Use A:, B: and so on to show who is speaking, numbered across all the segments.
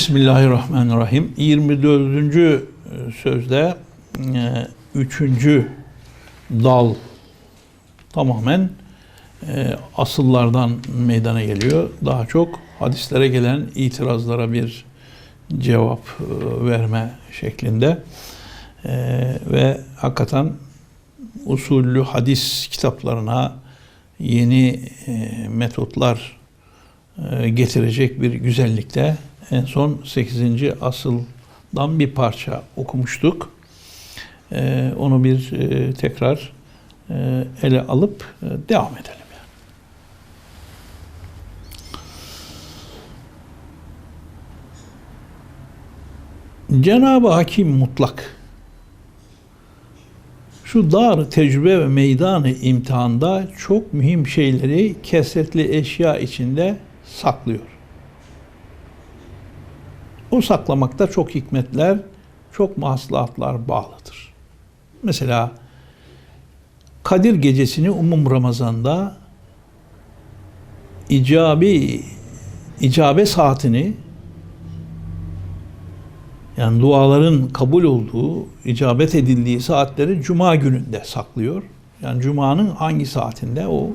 A: Bismillahirrahmanirrahim. 24. sözde 3. dal tamamen e, asıllardan meydana geliyor. Daha çok hadislere gelen itirazlara bir cevap e, verme şeklinde. E, ve hakikaten usullü hadis kitaplarına yeni e, metotlar e, getirecek bir güzellikte en son 8. asıldan bir parça okumuştuk. E, onu bir e, tekrar e, ele alıp e, devam edelim. Cenab-ı Hakim mutlak şu dar tecrübe ve meydanı imtihanda çok mühim şeyleri kesretli eşya içinde saklıyor. O saklamakta çok hikmetler, çok maslahatlar bağlıdır. Mesela Kadir gecesini umum Ramazan'da icabi icabe saatini yani duaların kabul olduğu, icabet edildiği saatleri cuma gününde saklıyor. Yani cumanın hangi saatinde o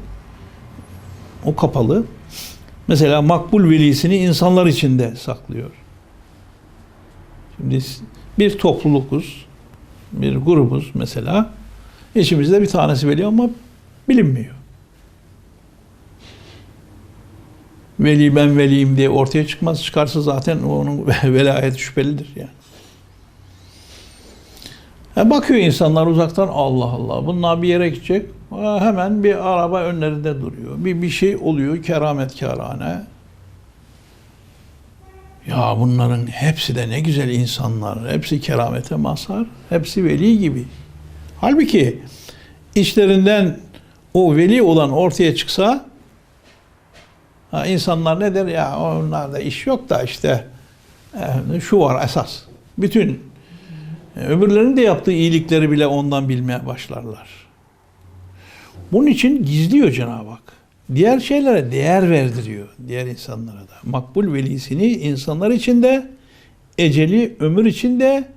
A: o kapalı. Mesela makbul velisini insanlar içinde saklıyor. Şimdi bir toplulukuz, bir grubuz mesela. İçimizde bir tanesi veli ama bilinmiyor. Veli ben veliyim diye ortaya çıkmaz. Çıkarsa zaten onun velayeti şüphelidir yani. E bakıyor insanlar uzaktan Allah Allah bunlar bir yere gidecek. Hemen bir araba önlerinde duruyor. Bir bir şey oluyor kerametkârane. Ya bunların hepsi de ne güzel insanlar. Hepsi keramete mazhar. Hepsi veli gibi. Halbuki içlerinden o veli olan ortaya çıksa ha, insanlar ne der? Ya onlarda iş yok da işte e, şu var esas. Bütün öbürlerinin de yaptığı iyilikleri bile ondan bilmeye başlarlar. Bunun için gizliyor Cenab-ı Hak. Diğer şeylere değer verdiriyor. Diğer insanlara da. Makbul velisini insanlar içinde, eceli ömür içinde,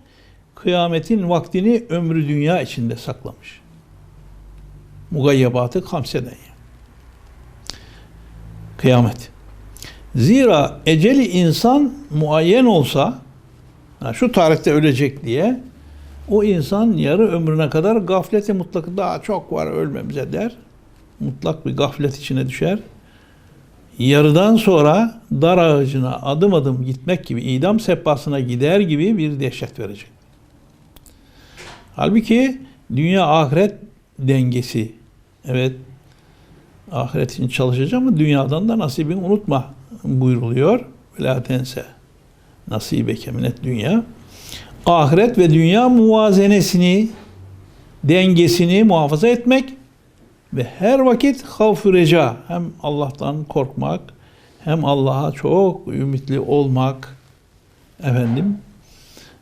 A: kıyametin vaktini ömrü dünya içinde saklamış. Mugayyebatı kamseden. Kıyamet. Zira eceli insan muayyen olsa, şu tarihte ölecek diye, o insan yarı ömrüne kadar gaflete mutlak daha çok var ölmemize der. Mutlak bir gaflet içine düşer. Yarıdan sonra dar ağacına adım adım gitmek gibi, idam sehpasına gider gibi bir dehşet verecek. Halbuki dünya ahiret dengesi. Evet, ahiret için çalışacağım ama dünyadan da nasibini unutma buyruluyor. La tense nasibeke minet dünya. Ahiret ve dünya muvazenesini, dengesini muhafaza etmek ve her vakit havf reca hem Allah'tan korkmak hem Allah'a çok ümitli olmak efendim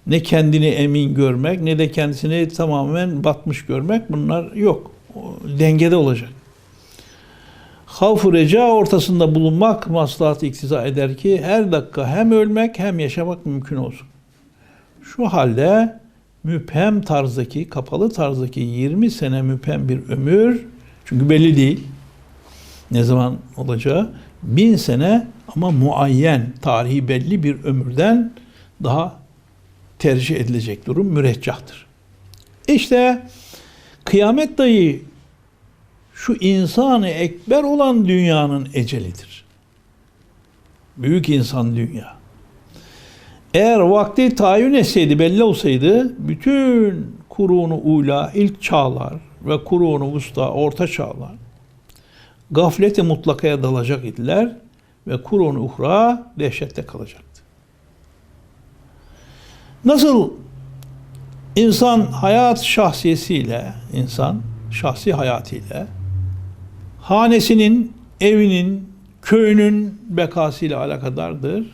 A: ne kendini emin görmek ne de kendisini tamamen batmış görmek bunlar yok. Dengede olacak. Havf reca ortasında bulunmak maslahat iktiza eder ki her dakika hem ölmek hem yaşamak mümkün olsun. Şu halde müphem tarzdaki, kapalı tarzdaki 20 sene müphem bir ömür, çünkü belli değil ne zaman olacağı, bin sene ama muayyen, tarihi belli bir ömürden daha tercih edilecek durum müreccahtır. İşte kıyamet dayı şu insanı ekber olan dünyanın ecelidir. Büyük insan dünya. Eğer vakti tayin etseydi, belli olsaydı bütün kurunu ula, ilk çağlar ve kurunu usta, orta çağlar gaflete mutlakaya dalacak idiler ve kurunu uhra dehşette kalacaktı. Nasıl insan hayat şahsiyesiyle, insan şahsi hayatıyla hanesinin, evinin, köyünün bekasıyla alakadardır.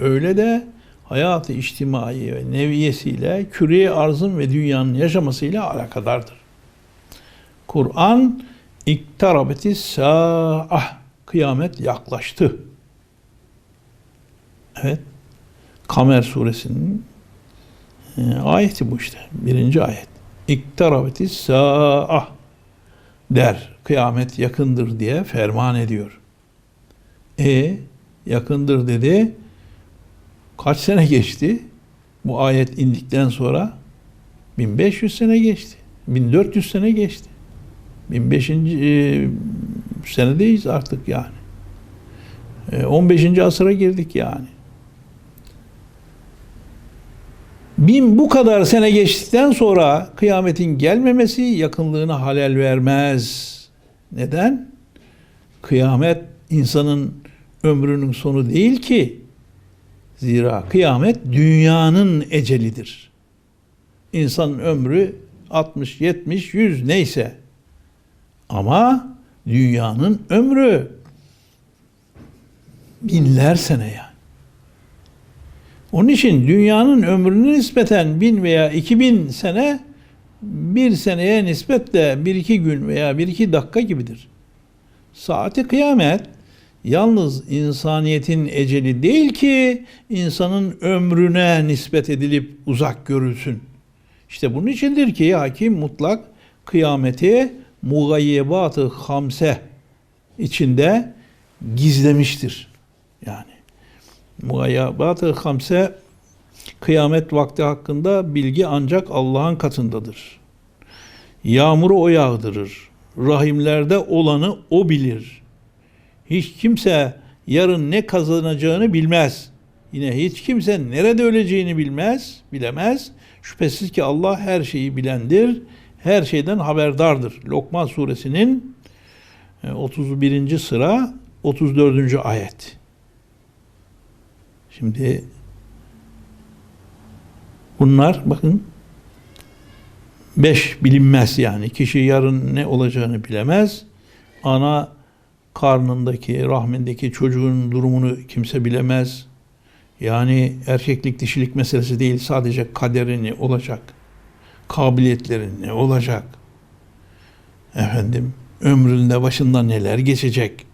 A: Öyle de hayatı içtimai ve neviyesiyle küre arzın ve dünyanın yaşamasıyla alakadardır. Kur'an iktarabeti sa'ah kıyamet yaklaştı. Evet. Kamer suresinin e, ayeti bu işte. Birinci ayet. İktarabeti sa'ah der. Kıyamet yakındır diye ferman ediyor. E yakındır dedi. Kaç sene geçti? Bu ayet indikten sonra 1500 sene geçti. 1400 sene geçti. 1500. E, senedeyiz artık yani. E, 15. asıra girdik yani. Bin bu kadar sene geçtikten sonra kıyametin gelmemesi yakınlığına halel vermez. Neden? Kıyamet insanın ömrünün sonu değil ki. Zira kıyamet dünyanın ecelidir. İnsanın ömrü 60, 70, 100 neyse. Ama dünyanın ömrü binler sene yani. Onun için dünyanın ömrünü nispeten bin veya iki bin sene bir seneye nispetle bir iki gün veya bir iki dakika gibidir. Saati kıyamet yalnız insaniyetin eceli değil ki insanın ömrüne nispet edilip uzak görülsün. İşte bunun içindir ki hakim mutlak kıyameti mugayyebat-ı hamse içinde gizlemiştir. Yani mugayyebat-ı hamse kıyamet vakti hakkında bilgi ancak Allah'ın katındadır. Yağmuru o yağdırır. Rahimlerde olanı o bilir. Hiç kimse yarın ne kazanacağını bilmez. Yine hiç kimse nerede öleceğini bilmez, bilemez. Şüphesiz ki Allah her şeyi bilendir, her şeyden haberdardır. Lokman suresinin 31. E, sıra 34. ayet. Şimdi bunlar bakın beş bilinmez yani. Kişi yarın ne olacağını bilemez. Ana karnındaki, rahmindeki çocuğun durumunu kimse bilemez. Yani erkeklik dişilik meselesi değil sadece kaderini olacak. Kabiliyetlerin ne olacak? Efendim ömründe başından neler geçecek?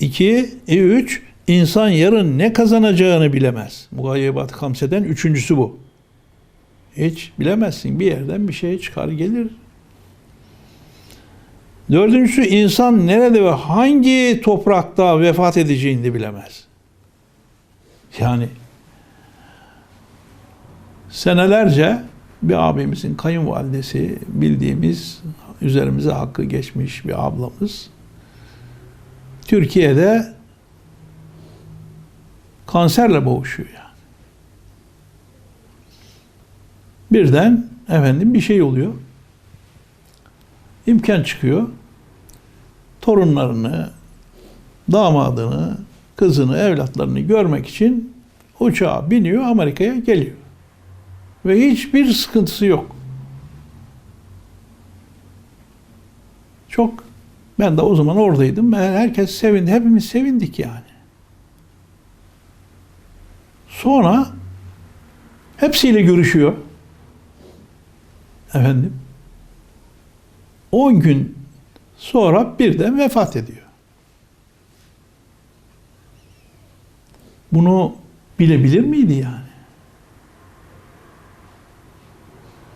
A: İki, e üç, insan yarın ne kazanacağını bilemez. Mugayyebat Kamse'den üçüncüsü bu. Hiç bilemezsin. Bir yerden bir şey çıkar gelir. Dördüncüsü insan nerede ve hangi toprakta vefat edeceğini de bilemez. Yani senelerce bir abimizin kayınvalidesi bildiğimiz üzerimize hakkı geçmiş bir ablamız Türkiye'de kanserle boğuşuyor yani. Birden efendim bir şey oluyor. İmkan çıkıyor. Torunlarını, damadını, kızını, evlatlarını görmek için uçağa biniyor, Amerika'ya geliyor. Ve hiçbir sıkıntısı yok. Çok ben de o zaman oradaydım. Herkes sevindi. Hepimiz sevindik yani. Sonra hepsiyle görüşüyor. Efendim. 10 gün sonra birden vefat ediyor. Bunu bilebilir miydi yani?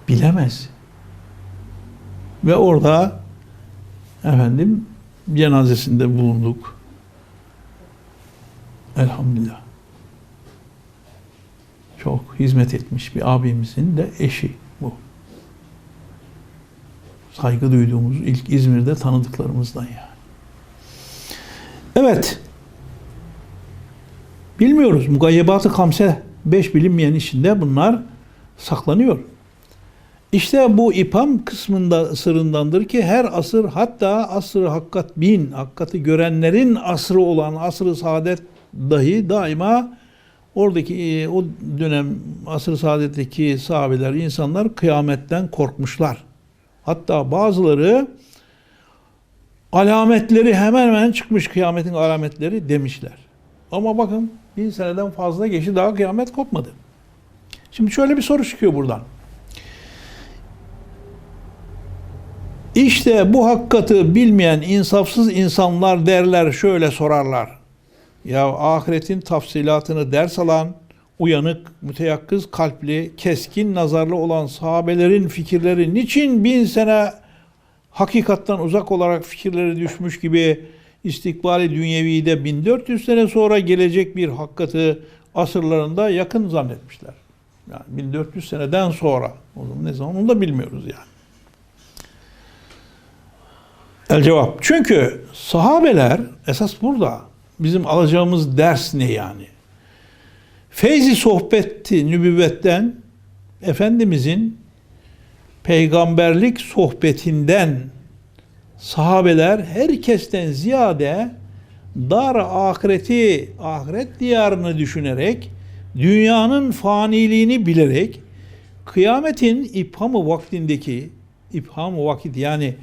A: Bilemez. Ve orada efendim cenazesinde bulunduk. Elhamdülillah. Çok hizmet etmiş bir abimizin de eşi bu. Saygı duyduğumuz ilk İzmir'de tanıdıklarımızdan yani. Evet. Bilmiyoruz. Mugayyebat-ı kamse beş bilinmeyen içinde bunlar saklanıyor. İşte bu ipam kısmında sırrındandır ki her asır hatta asrı hakkat bin, hakkatı görenlerin asrı olan asrı saadet dahi daima oradaki e, o dönem asr-ı saadetteki sahabeler, insanlar kıyametten korkmuşlar. Hatta bazıları alametleri hemen hemen çıkmış kıyametin alametleri demişler. Ama bakın bin seneden fazla geçti daha kıyamet kopmadı. Şimdi şöyle bir soru çıkıyor buradan. İşte bu hakikati bilmeyen insafsız insanlar derler şöyle sorarlar. Ya ahiretin tafsilatını ders alan, uyanık, müteyakkız kalpli, keskin nazarlı olan sahabelerin fikirleri niçin bin sene hakikattan uzak olarak fikirleri düşmüş gibi istikbali dünyevide 1400 sene sonra gelecek bir hakikati asırlarında yakın zannetmişler. Yani 1400 seneden sonra. O zaman ne zaman onu da bilmiyoruz yani. El cevap. Çünkü sahabeler esas burada bizim alacağımız ders ne yani? Feyzi sohbetti nübüvvetten Efendimizin peygamberlik sohbetinden sahabeler herkesten ziyade dar ahireti, ahiret diyarını düşünerek, dünyanın faniliğini bilerek, kıyametin iphamı vaktindeki, iphamı vakit yani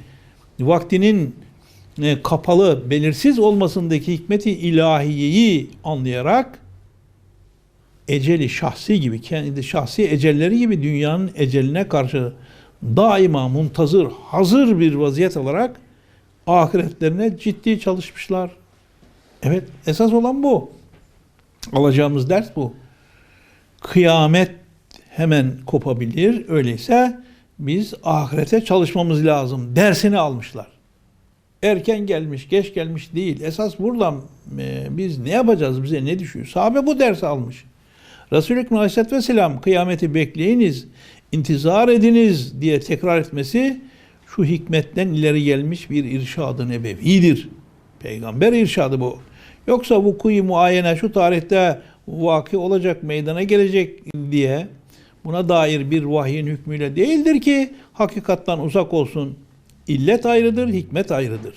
A: vaktinin e, kapalı, belirsiz olmasındaki hikmeti ilahiyeyi anlayarak eceli şahsi gibi, kendi şahsi ecelleri gibi dünyanın eceline karşı daima muntazır, hazır bir vaziyet olarak ahiretlerine ciddi çalışmışlar. Evet, esas olan bu. Alacağımız ders bu. Kıyamet hemen kopabilir. Öyleyse biz ahirete çalışmamız lazım. Dersini almışlar. Erken gelmiş, geç gelmiş değil. Esas buradan e, biz ne yapacağız, bize ne düşüyor? Sahabe bu dersi almış. Resulü Ekrem Aleyhisselatü Vesselam kıyameti bekleyiniz, intizar ediniz diye tekrar etmesi şu hikmetten ileri gelmiş bir irşadı nebevidir. Peygamber irşadı bu. Yoksa bu kuyu muayene şu tarihte vaki olacak, meydana gelecek diye buna dair bir vahyin hükmüyle değildir ki hakikattan uzak olsun. İllet ayrıdır, hikmet ayrıdır.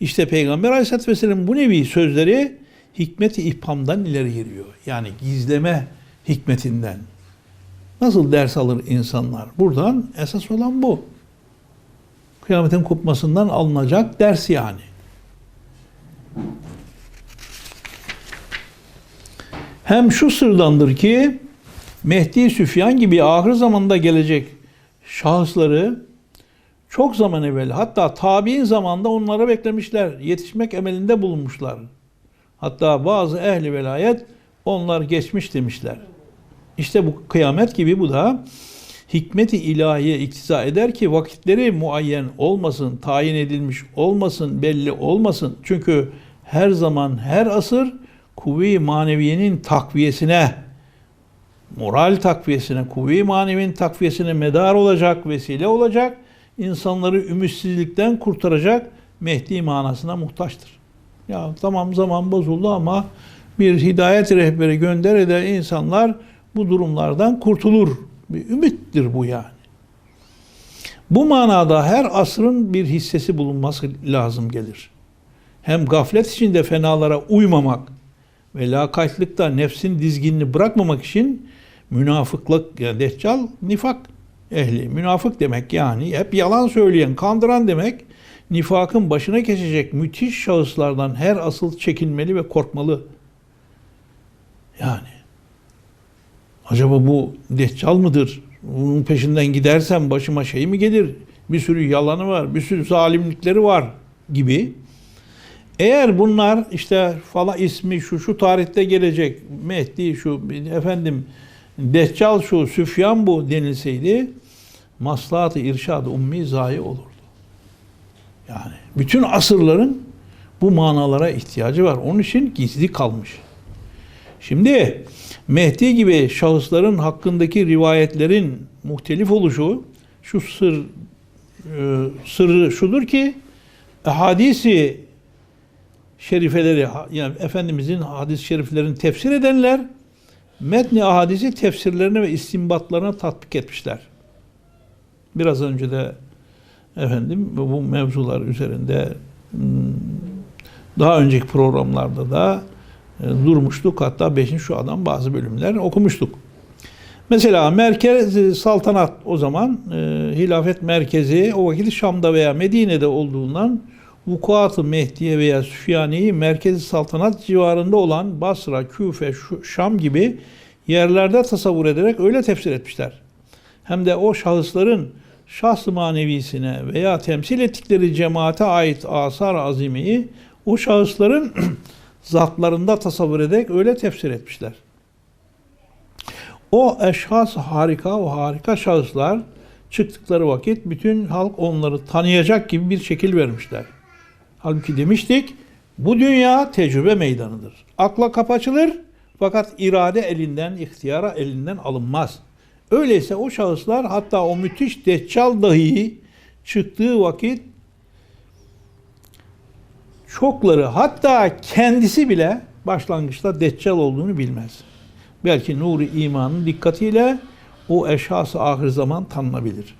A: İşte Peygamber Aleyhisselatü Vesselam bu nevi sözleri hikmeti ihpamdan ileri giriyor. Yani gizleme hikmetinden. Nasıl ders alır insanlar? Buradan esas olan bu. Kıyametin kopmasından alınacak ders yani. Hem şu sırdandır ki Mehdi Süfyan gibi ahir zamanda gelecek şahısları çok zaman evvel hatta tabi'in zamanda onlara beklemişler. Yetişmek emelinde bulunmuşlar. Hatta bazı ehli velayet onlar geçmiş demişler. İşte bu kıyamet gibi bu da hikmeti ilahiye iktiza eder ki vakitleri muayyen olmasın, tayin edilmiş olmasın, belli olmasın. Çünkü her zaman, her asır kuvve-i maneviyenin takviyesine, moral takviyesine, kuvve-i maneviyenin takviyesine medar olacak, vesile olacak, insanları ümitsizlikten kurtaracak Mehdi manasına muhtaçtır. Ya tamam zaman bozuldu ama bir hidayet rehberi gönder de insanlar bu durumlardan kurtulur. Bir ümittir bu yani. Bu manada her asrın bir hissesi bulunması lazım gelir. Hem gaflet içinde fenalara uymamak ve lakaytlıkta nefsin dizginini bırakmamak için münafıklık, yani deccal nifak ehli. Münafık demek yani hep yalan söyleyen, kandıran demek nifakın başına geçecek müthiş şahıslardan her asıl çekinmeli ve korkmalı. Yani acaba bu deccal mıdır? Bunun peşinden gidersem başıma şey mi gelir? Bir sürü yalanı var, bir sürü zalimlikleri var gibi. Eğer bunlar işte falan ismi şu şu tarihte gelecek Mehdi şu efendim Deccal şu Süfyan bu denilseydi maslahat-ı irşad ummi zayi olurdu. Yani bütün asırların bu manalara ihtiyacı var. Onun için gizli kalmış. Şimdi Mehdi gibi şahısların hakkındaki rivayetlerin muhtelif oluşu şu sır e, sırrı şudur ki hadisi şerifeleri yani Efendimizin hadis-i şeriflerini tefsir edenler metni ahadisi tefsirlerine ve istimbatlarına tatbik etmişler. Biraz önce de efendim bu mevzular üzerinde hmm, daha önceki programlarda da e, durmuştuk. Hatta 5. şu adam bazı bölümler okumuştuk. Mesela merkez saltanat o zaman e, hilafet merkezi o vakit Şam'da veya Medine'de olduğundan vukuat-ı Mehdiye veya Süfyani'yi merkezi saltanat civarında olan Basra, Küfe, Şam gibi yerlerde tasavvur ederek öyle tefsir etmişler. Hem de o şahısların şahs-ı manevisine veya temsil ettikleri cemaate ait asar azimiyi o şahısların zatlarında tasavvur ederek öyle tefsir etmişler. O eşhas harika, o harika şahıslar çıktıkları vakit bütün halk onları tanıyacak gibi bir şekil vermişler. Halbuki demiştik bu dünya tecrübe meydanıdır. Akla kapı açılır fakat irade elinden, ihtiyara elinden alınmaz. Öyleyse o şahıslar hatta o müthiş deccal dahi çıktığı vakit çokları hatta kendisi bile başlangıçta deccal olduğunu bilmez. Belki nuru imanın dikkatiyle o eşhası ahir zaman tanınabilir.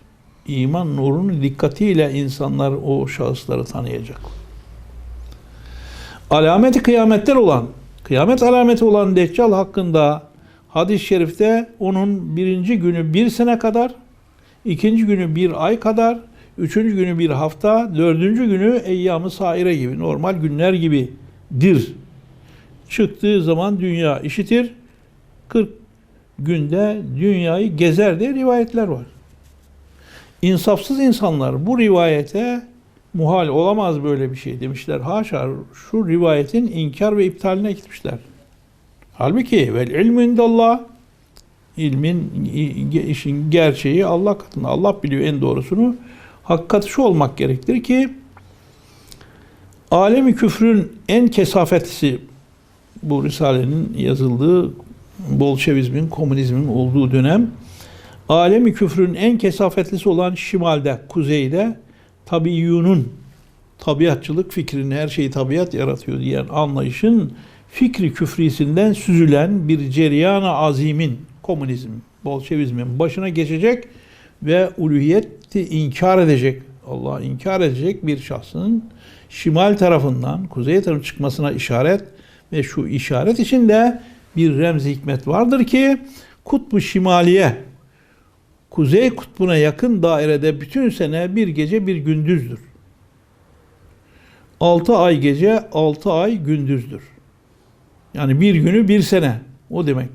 A: İman nurunun dikkatiyle insanlar o şahısları tanıyacak. Alameti kıyametler olan, kıyamet alameti olan Deccal hakkında hadis-i şerifte onun birinci günü bir sene kadar, ikinci günü bir ay kadar, üçüncü günü bir hafta, dördüncü günü eyyamı saire gibi, normal günler gibidir. Çıktığı zaman dünya işitir, 40 günde dünyayı gezer diye rivayetler var. İnsafsız insanlar bu rivayete muhal olamaz böyle bir şey demişler. Haşa şu rivayetin inkar ve iptaline gitmişler. Halbuki vel ilmü indallah ilmin işin gerçeği Allah katında. Allah biliyor en doğrusunu. Hakikati şu olmak gerektir ki alemi küfrün en kesafetlisi bu Risale'nin yazıldığı Bolşevizmin, komünizmin olduğu dönem alemi küfrün en kesafetlisi olan şimalde, kuzeyde tabiyyunun tabiatçılık fikrini her şeyi tabiat yaratıyor diyen anlayışın fikri küfrisinden süzülen bir ceriyana azimin, komünizm, bolşevizmin başına geçecek ve uluhiyeti inkar edecek, Allah inkar edecek bir şahsın şimal tarafından kuzey tarafı çıkmasına işaret ve şu işaret içinde bir remzi hikmet vardır ki kutbu şimaliye kuzey kutbuna yakın dairede bütün sene bir gece bir gündüzdür. 6 ay gece 6 ay gündüzdür. Yani bir günü bir sene o demek.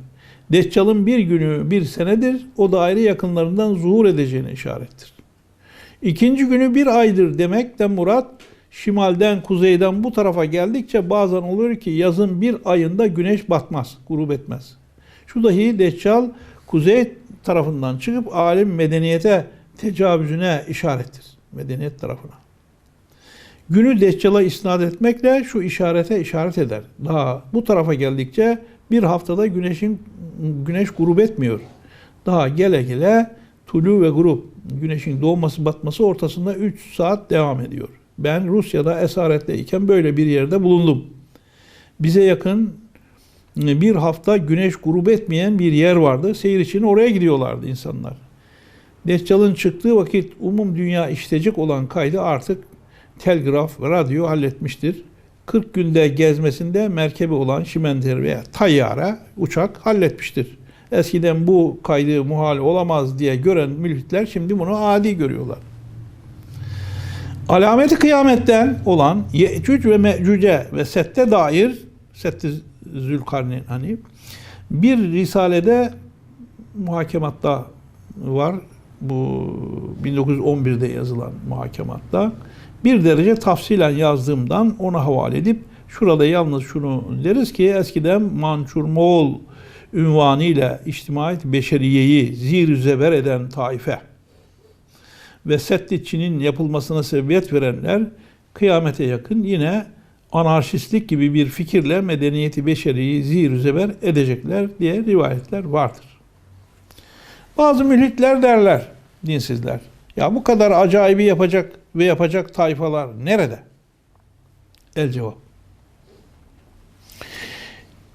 A: Deccal'ın bir günü bir senedir o daire yakınlarından zuhur edeceğine işarettir. İkinci günü bir aydır demekten murat şimalden kuzeyden bu tarafa geldikçe bazen oluyor ki yazın bir ayında güneş batmaz, grup etmez. Şu dahi Deccal kuzey tarafından çıkıp alim medeniyete tecavüzüne işarettir. Medeniyet tarafına. Günü Deccal'a isnat etmekle şu işarete işaret eder. Daha bu tarafa geldikçe bir haftada güneşin güneş grup etmiyor. Daha gele gele tulu ve grup güneşin doğması batması ortasında 3 saat devam ediyor. Ben Rusya'da esaretteyken böyle bir yerde bulundum. Bize yakın bir hafta güneş grup etmeyen bir yer vardı. Seyir için oraya gidiyorlardı insanlar. Deccal'ın çıktığı vakit umum dünya işleyecek olan kaydı artık telgraf, radyo halletmiştir. 40 günde gezmesinde merkebi olan şimender veya tayyara, uçak halletmiştir. Eskiden bu kaydı muhal olamaz diye gören mülhitler şimdi bunu adi görüyorlar. Alameti kıyametten olan Yecüc ve Mecüce ve Sette dair Sette Zülkarneyn hani bir risalede muhakematta var. Bu 1911'de yazılan muhakematta bir derece tafsilen yazdığımdan ona havale edip şurada yalnız şunu deriz ki eskiden Mançur Moğol ünvanıyla içtimaiyet beşeriyeyi zir zeber eden taife ve Sedditçinin yapılmasına sebebiyet verenler kıyamete yakın yine anarşistlik gibi bir fikirle medeniyeti beşeriyi zir zeber edecekler diye rivayetler vardır. Bazı mülhitler derler, dinsizler. Ya bu kadar acayibi yapacak ve yapacak tayfalar nerede? El cevap.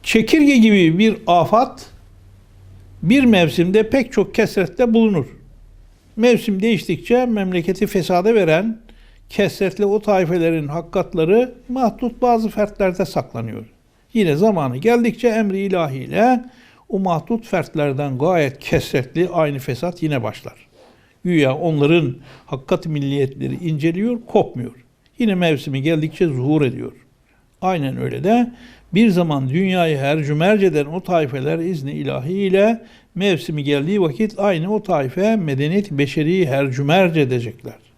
A: Çekirge gibi bir afat bir mevsimde pek çok kesrette bulunur. Mevsim değiştikçe memleketi fesade veren kesretli o taifelerin hakikatları mahdut bazı fertlerde saklanıyor. Yine zamanı geldikçe emri ilahiyle o mahdut fertlerden gayet kesretli aynı fesat yine başlar. Güya onların hakikat milliyetleri inceliyor, kopmuyor. Yine mevsimi geldikçe zuhur ediyor. Aynen öyle de bir zaman dünyayı her cümerceden o taifeler izni ilahiyle mevsimi geldiği vakit aynı o taife medeniyet beşeri her cümerce edecekler.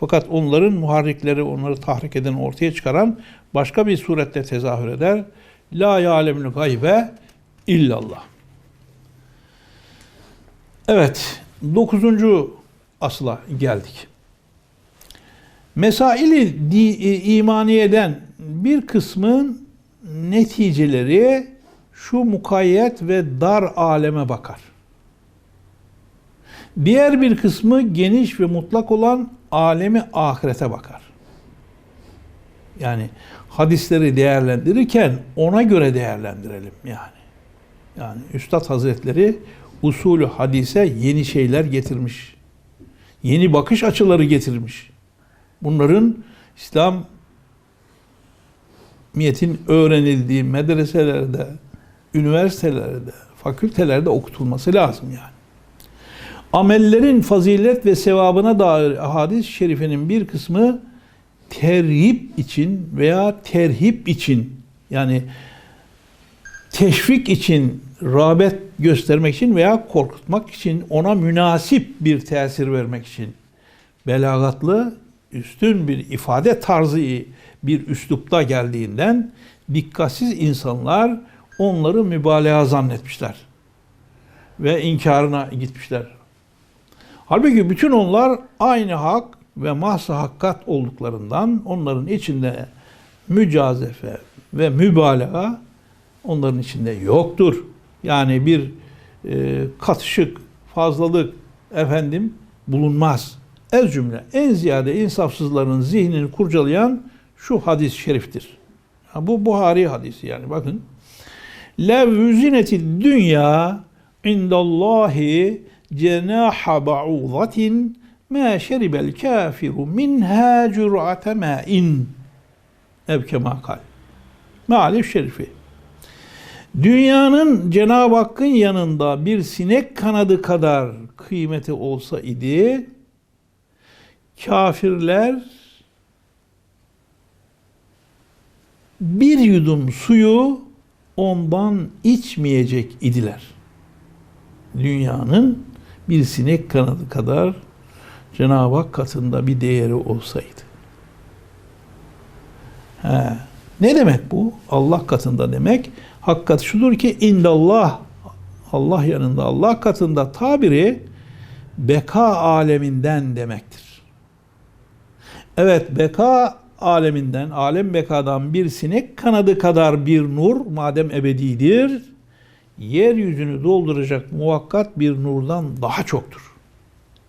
A: Fakat onların muharrikleri, onları tahrik eden, ortaya çıkaran başka bir surette tezahür eder. La ya'lemül gaybe illallah. Evet, dokuzuncu asla geldik. Mesaili di, e, imaniyeden bir kısmın neticeleri şu mukayyet ve dar aleme bakar. Diğer bir kısmı geniş ve mutlak olan alemi ahirete bakar. Yani hadisleri değerlendirirken ona göre değerlendirelim yani. Yani Üstad Hazretleri usulü hadise yeni şeyler getirmiş. Yeni bakış açıları getirmiş. Bunların İslam miyetin öğrenildiği medreselerde, üniversitelerde, fakültelerde okutulması lazım yani. Amellerin fazilet ve sevabına dair hadis-i şerifenin bir kısmı terhip için veya terhip için yani teşvik için, rağbet göstermek için veya korkutmak için ona münasip bir tesir vermek için belagatlı, üstün bir ifade tarzı bir üslupta geldiğinden dikkatsiz insanlar onları mübalağa zannetmişler ve inkarına gitmişler. Halbuki bütün onlar aynı hak ve mahsa hakkat olduklarından onların içinde mücazefe ve mübalağa onların içinde yoktur. Yani bir e, katışık, fazlalık efendim bulunmaz. Ez cümle en ziyade insafsızların zihnini kurcalayan şu hadis-i şeriftir. Ha, bu Buhari hadisi yani bakın. Lev yüzineti dünya indallahi cenaha ba'uzatin ma şeribel kafiru minha cür'ate ma'in ev kema kal. Mealif şerifi. Dünyanın Cenab-ı Hakk'ın yanında bir sinek kanadı kadar kıymeti olsa idi, kafirler bir yudum suyu ondan içmeyecek idiler. Dünyanın bir sinek kanadı kadar Cenab-ı Hak katında bir değeri olsaydı. He. Ne demek bu? Allah katında demek. Hakikat şudur ki indallah Allah yanında Allah katında tabiri beka aleminden demektir. Evet beka aleminden, alem bekadan bir sinek kanadı kadar bir nur madem ebedidir, yeryüzünü dolduracak muvakkat bir nurdan daha çoktur.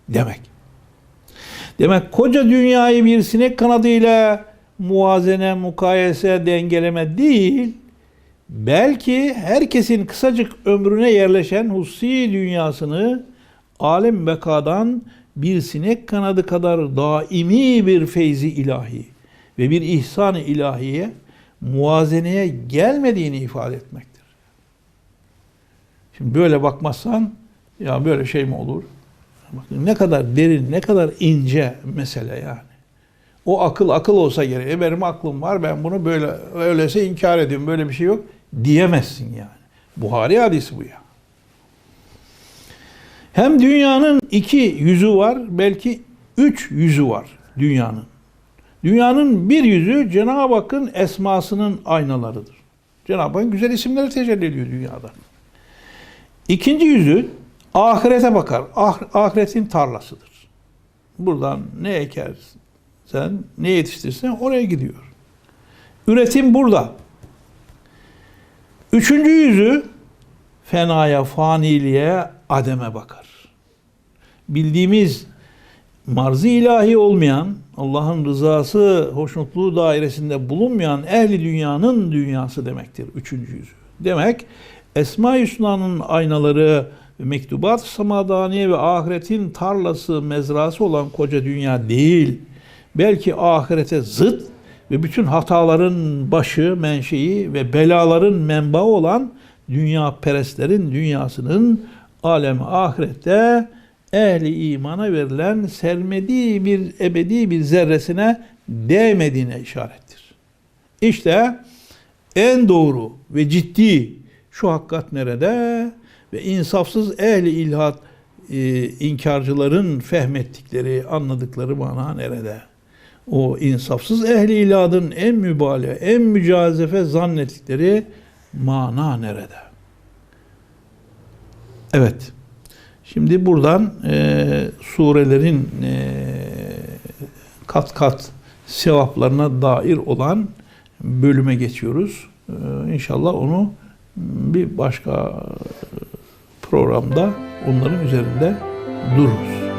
A: Demek. Demek koca dünyayı bir sinek kanadıyla muvazene, mukayese, dengeleme değil, belki herkesin kısacık ömrüne yerleşen hussi dünyasını alem bekadan bir sinek kanadı kadar daimi bir feyzi ilahi ve bir ihsan-ı ilahiye muazeneye gelmediğini ifade etmektir. Şimdi böyle bakmazsan ya böyle şey mi olur? Bakın ne kadar derin, ne kadar ince mesele yani. O akıl akıl olsa gerek. E benim aklım var ben bunu böyle öylese inkar ediyorum. Böyle bir şey yok diyemezsin yani. Buhari hadisi bu ya. Hem dünyanın iki yüzü var, belki üç yüzü var dünyanın. Dünyanın bir yüzü Cenab-ı Hakk'ın esmasının aynalarıdır. Cenab-ı Hakk'ın güzel isimleri tecelli ediyor dünyada. İkinci yüzü ahirete bakar. Ah, ahiretin tarlasıdır. Buradan ne ekersen, ne yetiştirsen oraya gidiyor. Üretim burada. Üçüncü yüzü fenaya, faniliğe, ademe bakar. Bildiğimiz marzı ilahi olmayan, Allah'ın rızası, hoşnutluğu dairesinde bulunmayan ehli dünyanın dünyası demektir. Üçüncü yüzü. Demek Esma-i Hüsna'nın aynaları, mektubat samadaniye ve ahiretin tarlası, mezrası olan koca dünya değil. Belki ahirete zıt ve bütün hataların başı, menşei ve belaların menbaı olan dünya perestlerin dünyasının alem ahirette ehli imana verilen sermediği bir ebedi bir zerresine değmediğine işarettir. İşte en doğru ve ciddi şu hakikat nerede? Ve insafsız ehli ilhat e, inkarcıların fehmettikleri, anladıkları mana nerede? o insafsız ehli iladın en mübalağa, en mücazefe zannettikleri mana nerede? Evet. Şimdi buradan e, surelerin e, kat kat sevaplarına dair olan bölüme geçiyoruz. E, inşallah onu bir başka programda onların üzerinde dururuz.